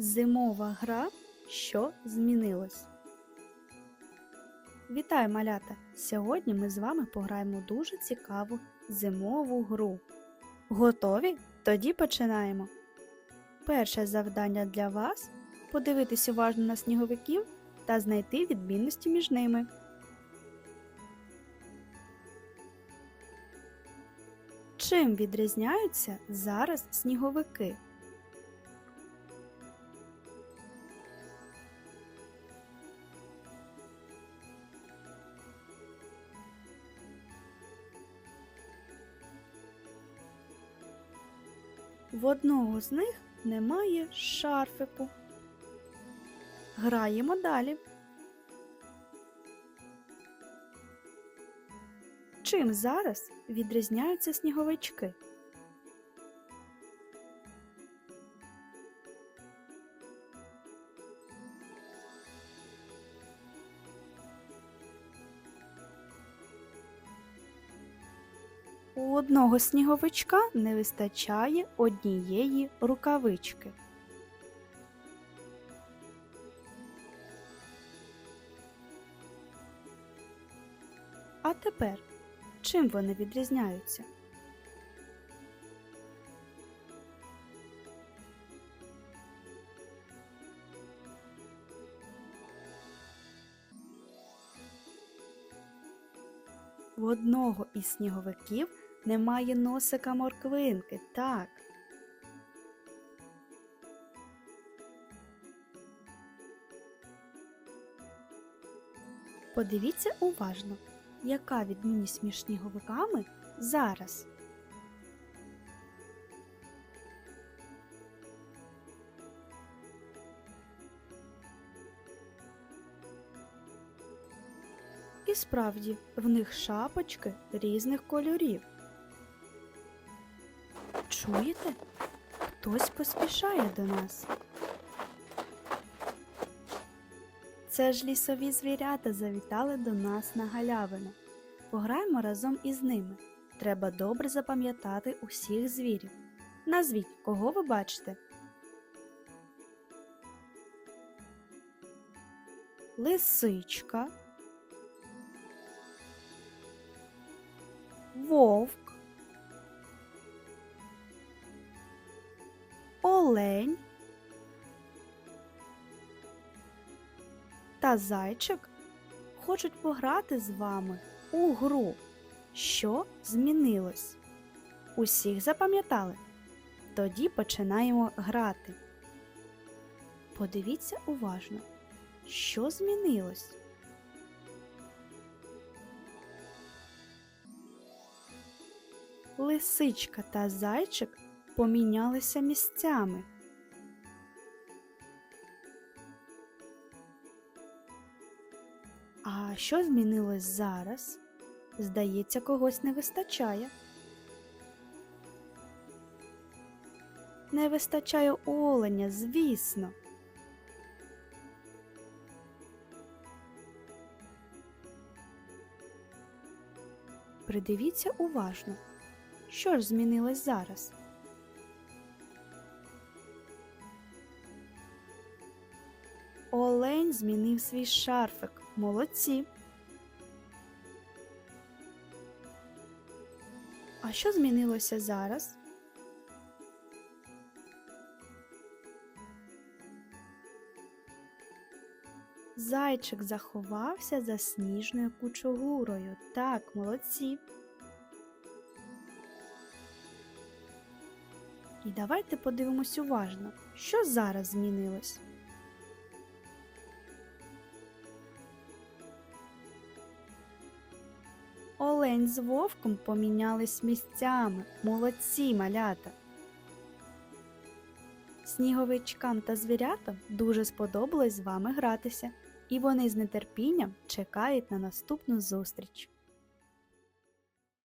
Зимова гра, що змінилось. Вітаю, малята! Сьогодні ми з вами пограємо дуже цікаву зимову гру. Готові? Тоді починаємо. Перше завдання для вас подивитись уважно на сніговиків та знайти відмінності між ними. Чим відрізняються зараз сніговики? В одного з них немає шарфику. Граємо далі. Чим зараз відрізняються сніговички? У одного сніговичка не вистачає однієї рукавички. А тепер чим вони відрізняються? В одного із сніговиків немає носика морквинки, так. Подивіться уважно, яка відмінність між сніговиками зараз. І справді, в них шапочки різних кольорів. Чуєте? Хтось поспішає до нас. Це ж лісові звірята завітали до нас на галявину. Пограємо разом із ними. Треба добре запам'ятати усіх звірів. Назвіть, кого ви бачите. Лисичка. Вовк. Олень. Та зайчик хочуть пограти з вами у гру. Що змінилось? Усіх запам'ятали? Тоді починаємо грати. Подивіться уважно, що змінилось. Лисичка та зайчик помінялися місцями. А що змінилось зараз? Здається, когось не вистачає. Не вистачає оленя, звісно. Придивіться уважно, що ж змінилось зараз. Олень змінив свій шарфик. Молодці. А що змінилося зараз? Зайчик заховався за сніжною кучугурою. Так, молодці. І давайте подивимось уважно, що зараз змінилось. Олень з вовком помінялись місцями. Молодці малята. Сніговичкам та звірятам дуже сподобалось з вами гратися, і вони з нетерпінням чекають на наступну зустріч.